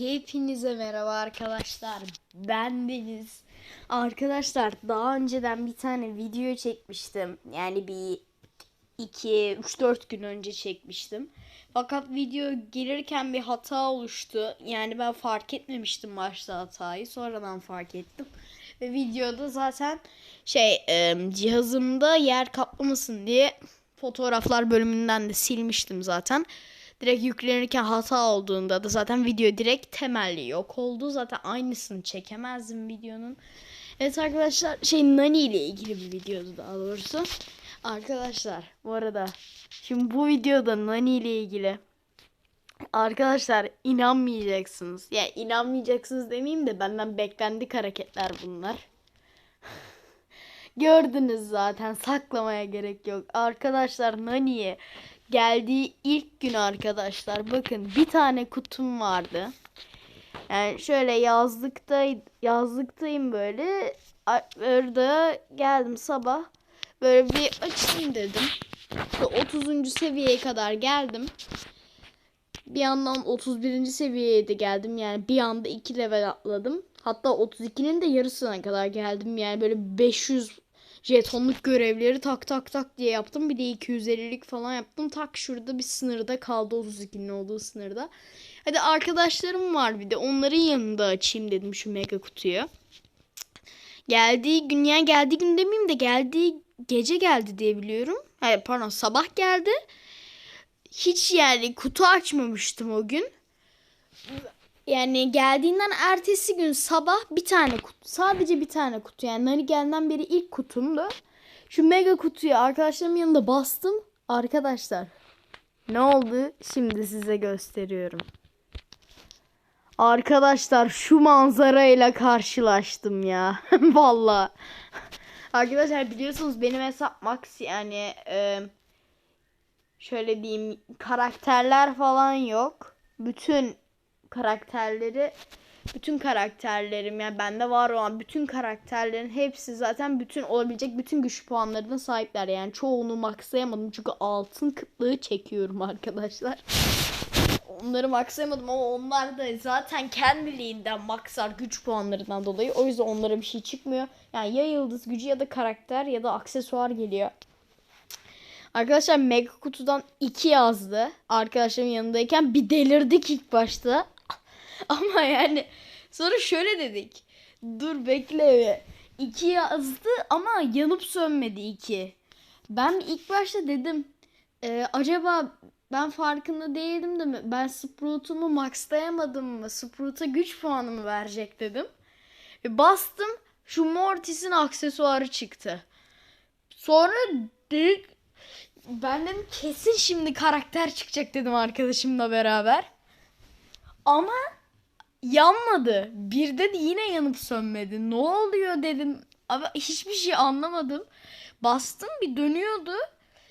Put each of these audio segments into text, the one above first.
Hepinize merhaba arkadaşlar. Ben Deniz. Arkadaşlar daha önceden bir tane video çekmiştim. Yani bir 2 3 4 gün önce çekmiştim. Fakat video gelirken bir hata oluştu. Yani ben fark etmemiştim başta hatayı. Sonradan fark ettim. Ve videoda zaten şey cihazımda yer kaplamasın diye fotoğraflar bölümünden de silmiştim zaten. Direkt yüklenirken hata olduğunda da zaten video direkt temelli yok oldu. Zaten aynısını çekemezdim videonun. Evet arkadaşlar şey Nani ile ilgili bir videodu daha doğrusu. Arkadaşlar bu arada şimdi bu videoda Nani ile ilgili Arkadaşlar inanmayacaksınız. Ya yani inanmayacaksınız demeyeyim de benden beklendik hareketler bunlar. Gördünüz zaten saklamaya gerek yok. Arkadaşlar Nani'ye geldiği ilk gün arkadaşlar bakın bir tane kutum vardı. Yani şöyle yazlıkta yazlıktayım böyle. Orada geldim sabah. Böyle bir açayım dedim. İşte 30. seviyeye kadar geldim. Bir yandan 31. seviyeye de geldim. Yani bir anda 2 level atladım. Hatta 32'nin de yarısına kadar geldim. Yani böyle 500 jetonluk görevleri tak tak tak diye yaptım. Bir de 250'lik falan yaptım. Tak şurada bir sınırda kaldı 32'nin olduğu sınırda. Hadi arkadaşlarım var bir de onların yanında açayım dedim şu mega kutuyu. Geldiği gün yani geldiği gün demeyeyim de geldiği gece geldi diye biliyorum. Hayır pardon sabah geldi. Hiç yani kutu açmamıştım o gün. Yani geldiğinden ertesi gün sabah bir tane kutu. Sadece bir tane kutu. Yani Nani geldiğinden beri ilk kutumdu. Şu mega kutuyu arkadaşlarımın yanında bastım. Arkadaşlar ne oldu? Şimdi size gösteriyorum. Arkadaşlar şu manzarayla karşılaştım ya. Valla. Arkadaşlar biliyorsunuz benim hesap max yani e, şöyle diyeyim karakterler falan yok. Bütün karakterleri bütün karakterlerim yani bende var olan bütün karakterlerin hepsi zaten bütün olabilecek bütün güç puanlarına sahipler. Yani çoğunu maxlayamadım çünkü altın kıtlığı çekiyorum arkadaşlar. Onları maxlayamadım ama onlar da zaten kendiliğinden maxlar güç puanlarından dolayı. O yüzden onlara bir şey çıkmıyor. Yani ya yıldız gücü ya da karakter ya da aksesuar geliyor. Arkadaşlar mega kutudan 2 yazdı. Arkadaşlarım yanındayken bir delirdik ilk başta. Ama yani sonra şöyle dedik. Dur bekle. 2 yazdı ama yanıp sönmedi 2. Ben ilk başta dedim. E, acaba ben farkında değildim de mi? Ben Sprout'umu maxlayamadım mı? Sprout'a güç puanı mı verecek dedim. Ve bastım. Şu Mortis'in aksesuarı çıktı. Sonra dedik ben dedim kesin şimdi karakter çıkacak dedim arkadaşımla beraber. Ama yanmadı. Birde de yine yanıp sönmedi. Ne oluyor dedim. Abi hiçbir şey anlamadım. Bastım bir dönüyordu.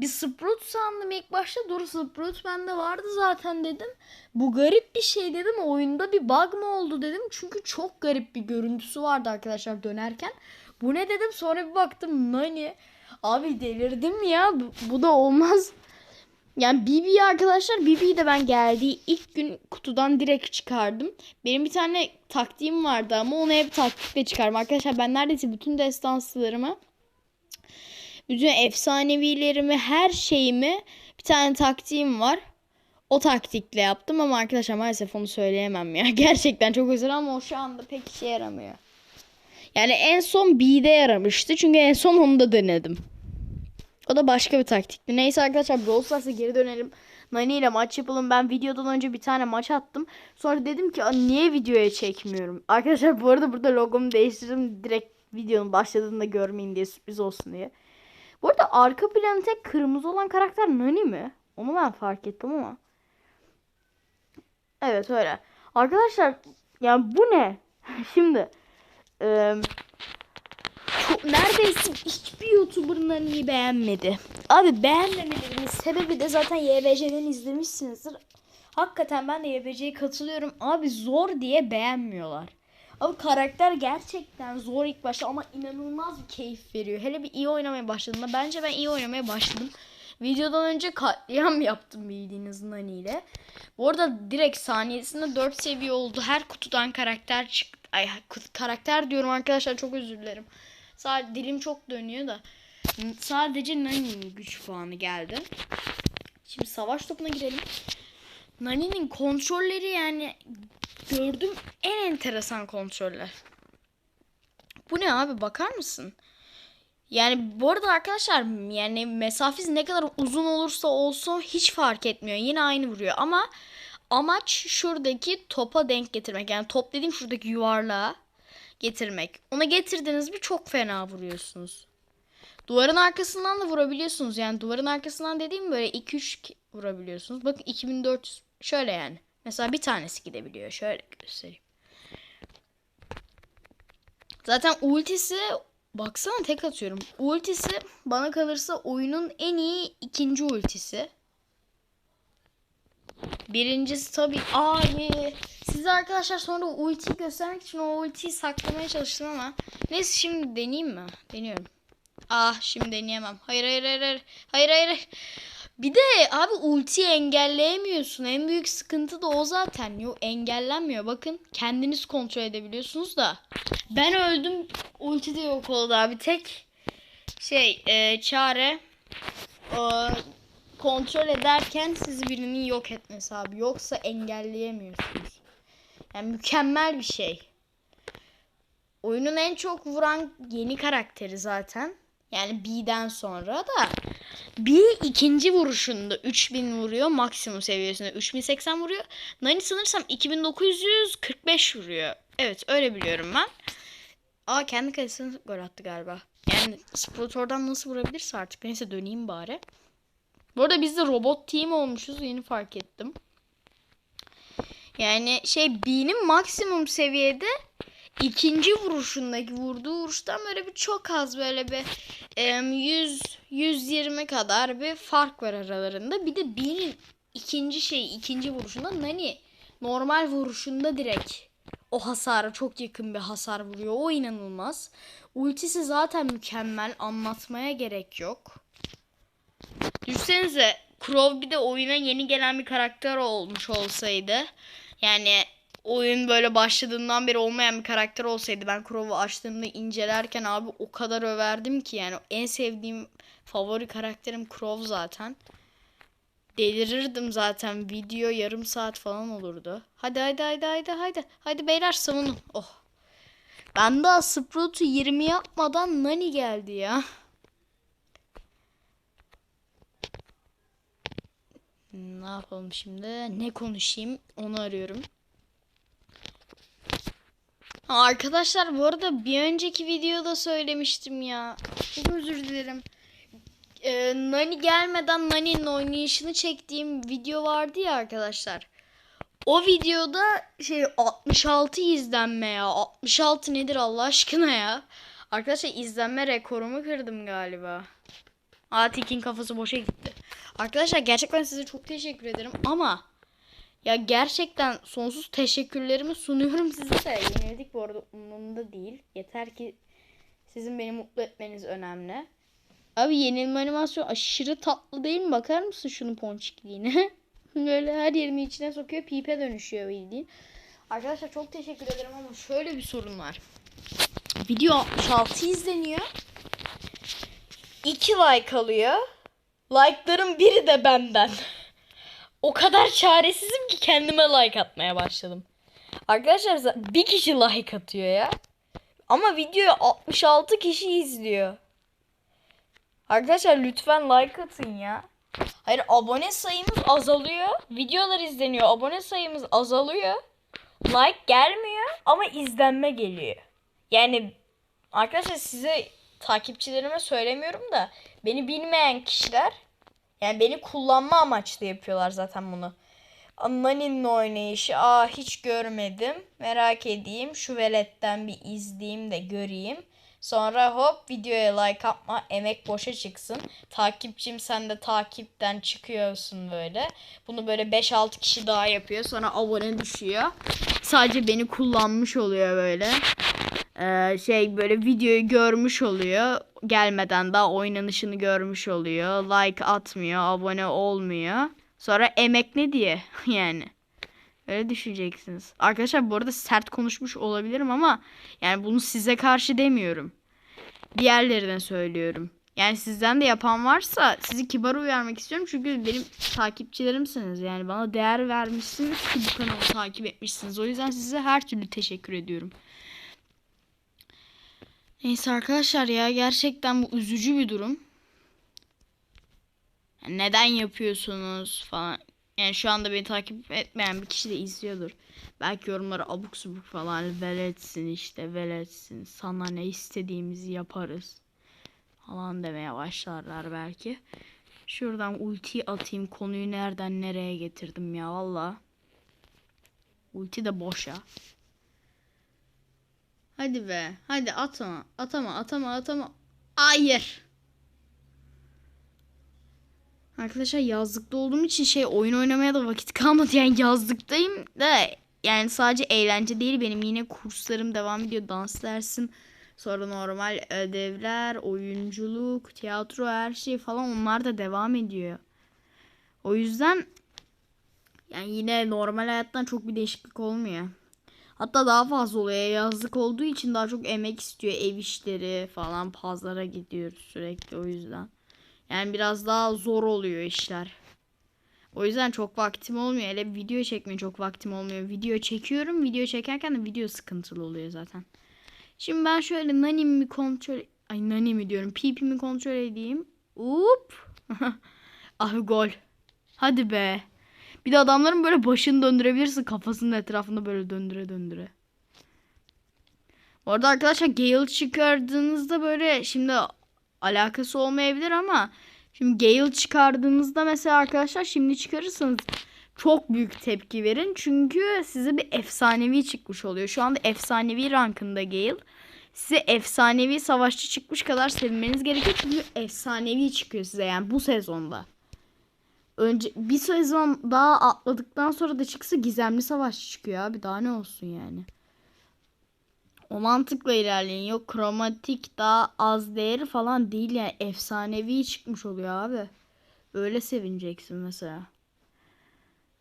Bir Sprout sandım ilk başta. Dur Sprout bende vardı zaten dedim. Bu garip bir şey dedim. Oyunda bir bug mı oldu dedim. Çünkü çok garip bir görüntüsü vardı arkadaşlar dönerken. Bu ne dedim sonra bir baktım Nani. Abi delirdim ya. Bu, bu da olmaz. Yani BB arkadaşlar BB'yi de ben geldiği ilk gün kutudan direkt çıkardım. Benim bir tane taktiğim vardı ama onu hep taktikle çıkarım. Arkadaşlar ben neredeyse bütün destanslarımı bütün efsanevilerimi her şeyimi bir tane taktiğim var. O taktikle yaptım ama arkadaşlar maalesef onu söyleyemem ya. Gerçekten çok güzel ama o şu anda pek işe yaramıyor. Yani en son B'de yaramıştı. Çünkü en son onu da denedim. O da başka bir taktikti. Neyse arkadaşlar Brawl Stars'a geri dönelim. Nani ile maç yapalım. Ben videodan önce bir tane maç attım. Sonra dedim ki niye videoya çekmiyorum? Arkadaşlar bu arada burada logomu değiştirdim. Direkt videonun başladığında görmeyin diye sürpriz olsun diye. Bu arada arka planı tek kırmızı olan karakter Nani mi? Onu ben fark ettim ama. Evet öyle. Arkadaşlar yani bu ne? Şimdi e, neredeyse hiçbir YouTuber Nani'yi beğenmedi. Abi beğenmemelerimin sebebi de zaten YBC'den izlemişsinizdir. Hakikaten ben de YBC'ye katılıyorum. Abi zor diye beğenmiyorlar. Abi karakter gerçekten zor ilk başta ama inanılmaz bir keyif veriyor. Hele bir iyi oynamaya başladığında. Bence ben iyi oynamaya başladım. videodan önce katliam yaptım bildiğiniz Nani ile. Bu arada direkt saniyesinde 4 seviye oldu. Her kutudan karakter çıktı. Ay karakter diyorum arkadaşlar çok özür dilerim. Sadece dilim çok dönüyor da. Sadece Nani'nin güç puanı geldi. Şimdi savaş topuna girelim. Nani'nin kontrolleri yani gördüm en enteresan kontroller. Bu ne abi bakar mısın? Yani bu arada arkadaşlar yani mesafesi ne kadar uzun olursa olsun hiç fark etmiyor. Yine aynı vuruyor ama amaç şuradaki topa denk getirmek. Yani top dediğim şuradaki yuvarlığa getirmek. Ona getirdiniz mi çok fena vuruyorsunuz. Duvarın arkasından da vurabiliyorsunuz. Yani duvarın arkasından dediğim böyle 2-3 vurabiliyorsunuz. Bakın 2400 şöyle yani. Mesela bir tanesi gidebiliyor. Şöyle göstereyim. Zaten ultisi baksana tek atıyorum. Ultisi bana kalırsa oyunun en iyi ikinci ultisi. Birincisi tabii abi. Size arkadaşlar sonra ultiyi göstermek için o ultiyi saklamaya çalıştım ama. Neyse şimdi deneyeyim mi? Deniyorum. Ah şimdi deneyemem. Hayır hayır hayır hayır. Hayır hayır. Bir de abi ultiyi engelleyemiyorsun. En büyük sıkıntı da o zaten. Yok engellenmiyor. Bakın kendiniz kontrol edebiliyorsunuz da. Ben öldüm. Ulti de yok oldu abi. Tek şey e, çare o, kontrol ederken sizi birinin yok etmesi abi. Yoksa engelleyemiyorsunuz. Yani mükemmel bir şey. Oyunun en çok vuran yeni karakteri zaten. Yani B'den sonra da B ikinci vuruşunda 3000 vuruyor. Maksimum seviyesinde 3080 vuruyor. Nani sanırsam 2945 vuruyor. Evet öyle biliyorum ben. Aa kendi kalesine gol attı galiba. Yani Sprotor'dan nasıl vurabilirse artık. Neyse döneyim bari. Bu arada biz de robot team olmuşuz. Yeni fark ettim. Yani şey B'nin maksimum seviyede ikinci vuruşundaki vurduğu vuruştan böyle bir çok az böyle bir em, 100 120 kadar bir fark var aralarında. Bir de B'nin ikinci şey ikinci vuruşunda Nani normal vuruşunda direkt o hasara çok yakın bir hasar vuruyor. O inanılmaz. Ultisi zaten mükemmel. Anlatmaya gerek yok. Düşünsenize Crow bir de oyuna yeni gelen bir karakter olmuş olsaydı. Yani oyun böyle başladığından beri olmayan bir karakter olsaydı ben Crow'u açtığımda incelerken abi o kadar överdim ki yani en sevdiğim favori karakterim Crow zaten. Delirirdim zaten video yarım saat falan olurdu. Hadi hadi hadi hadi hadi. Hadi beyler savunun. Oh. Ben daha Sprout'u 20 yapmadan Nani geldi ya. Ne yapalım şimdi? Ne konuşayım? Onu arıyorum. Ha, arkadaşlar bu arada bir önceki videoda söylemiştim ya. Çok özür dilerim. Ee, Nani gelmeden Nani'nin oynayışını çektiğim video vardı ya arkadaşlar. O videoda şey 66 izlenme ya. 66 nedir Allah aşkına ya. Arkadaşlar izlenme rekorumu kırdım galiba. Atik'in kafası boşa gitti. Arkadaşlar gerçekten size çok teşekkür ederim ama ya gerçekten sonsuz teşekkürlerimi sunuyorum size. Yenildik bu arada umurumda değil. Yeter ki sizin beni mutlu etmeniz önemli. Abi yenilme animasyon aşırı tatlı değil mi? Bakar mısın şunun ponçikliğine? Böyle her yerini içine sokuyor. Pipe dönüşüyor bildiğin. Arkadaşlar çok teşekkür ederim ama şöyle bir sorun var. Video 66 izleniyor. 2 like alıyor. Like'ların biri de benden. O kadar çaresizim ki kendime like atmaya başladım. Arkadaşlar bir kişi like atıyor ya. Ama videoyu 66 kişi izliyor. Arkadaşlar lütfen like atın ya. Hayır abone sayımız azalıyor. Videolar izleniyor. Abone sayımız azalıyor. Like gelmiyor ama izlenme geliyor. Yani arkadaşlar size takipçilerime söylemiyorum da beni bilmeyen kişiler yani beni kullanma amaçlı yapıyorlar zaten bunu. Nani'nin oynayışı aa hiç görmedim. Merak edeyim. Şu veletten bir izleyeyim de göreyim. Sonra hop videoya like atma emek boşa çıksın. Takipçim sen de takipten çıkıyorsun böyle. Bunu böyle 5-6 kişi daha yapıyor. Sonra abone düşüyor. Sadece beni kullanmış oluyor böyle. Ee, şey böyle videoyu görmüş oluyor. Gelmeden daha oynanışını görmüş oluyor. Like atmıyor, abone olmuyor. Sonra emek ne diye yani. Öyle düşeceksiniz. Arkadaşlar bu arada sert konuşmuş olabilirim ama yani bunu size karşı demiyorum. Diğerlerine söylüyorum. Yani sizden de yapan varsa sizi kibar uyarmak istiyorum. Çünkü benim takipçilerimsiniz. Yani bana değer vermişsiniz ki bu kanalı takip etmişsiniz. O yüzden size her türlü teşekkür ediyorum. Neyse arkadaşlar ya gerçekten bu üzücü bir durum. Yani neden yapıyorsunuz falan. Yani şu anda beni takip etmeyen bir kişi de izliyordur. Belki yorumlara abuk subuk falan veletsin işte veletsin. Sana ne istediğimizi yaparız. Falan demeye başlarlar belki. Şuradan ulti atayım. Konuyu nereden nereye getirdim ya valla. Ulti de boş ya. Hadi be. Hadi atma. Atama atama atama. Hayır. Arkadaşlar yazlıkta olduğum için şey oyun oynamaya da vakit kalmadı. Yani yazlıktayım da yani sadece eğlence değil benim yine kurslarım devam ediyor. Dans dersim, sonra normal ödevler, oyunculuk, tiyatro her şey falan onlar da devam ediyor. O yüzden yani yine normal hayattan çok bir değişiklik olmuyor. Hatta daha fazla oluyor. Yazlık olduğu için daha çok emek istiyor. Ev işleri falan pazara gidiyoruz sürekli o yüzden. Yani biraz daha zor oluyor işler. O yüzden çok vaktim olmuyor. Hele video çekmeye çok vaktim olmuyor. Video çekiyorum. Video çekerken de video sıkıntılı oluyor zaten. Şimdi ben şöyle nanimi kontrol... Ay nanimi diyorum. Pipimi kontrol edeyim. Up. ah gol. Hadi be. Bir de adamların böyle başını döndürebilirsin. Kafasının etrafında böyle döndüre döndüre. Orada arkadaşlar Gale çıkardığınızda böyle şimdi alakası olmayabilir ama şimdi Gale çıkardığınızda mesela arkadaşlar şimdi çıkarırsanız çok büyük tepki verin. Çünkü size bir efsanevi çıkmış oluyor. Şu anda efsanevi rankında Gale. Size efsanevi savaşçı çıkmış kadar sevinmeniz gerekiyor. Çünkü efsanevi çıkıyor size yani bu sezonda. Önce bir sezon daha atladıktan sonra da çıksa gizemli savaşçı çıkıyor abi. Daha ne olsun yani. O mantıkla ilerleyin. Yok kromatik daha az değeri falan değil yani. Efsanevi çıkmış oluyor abi. Öyle sevineceksin mesela.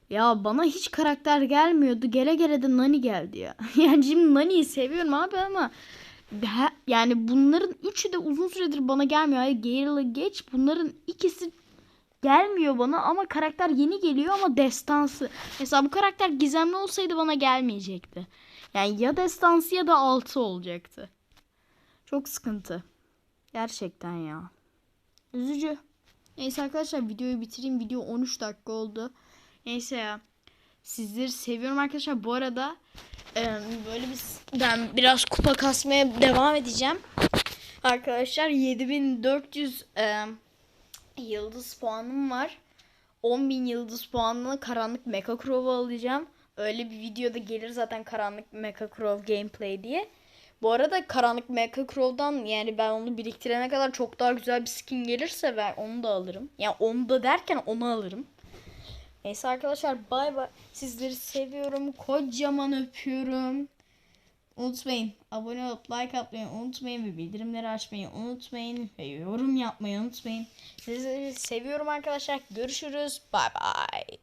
Ya bana hiç karakter gelmiyordu. Gele gele de Nani geldi ya. yani şimdi Nani'yi seviyorum abi ama yani bunların üçü de uzun süredir bana gelmiyor. Hayır Gale'ı geç. Bunların ikisi gelmiyor bana ama karakter yeni geliyor ama destansı. Mesela bu karakter gizemli olsaydı bana gelmeyecekti. Yani ya destansı ya da altı olacaktı. Çok sıkıntı. Gerçekten ya. Üzücü. Neyse arkadaşlar videoyu bitireyim. Video 13 dakika oldu. Neyse ya. Sizleri seviyorum arkadaşlar. Bu arada böyle bir ben biraz kupa kasmaya devam edeceğim. Arkadaşlar 7400 e, yıldız puanım var. 10.000 yıldız puanlı karanlık Mecha Crow'u alacağım. Öyle bir videoda gelir zaten karanlık Mecha Crow gameplay diye. Bu arada karanlık Mecha Crow'dan yani ben onu biriktirene kadar çok daha güzel bir skin gelirse ben onu da alırım. Yani onu da derken onu alırım. Neyse arkadaşlar bay bay. Sizleri seviyorum. Kocaman öpüyorum. Unutmayın abone olup like atmayı unutmayın ve bildirimleri açmayı unutmayın ve yorum yapmayı unutmayın. Sizi seviyorum arkadaşlar. Görüşürüz. Bay bay.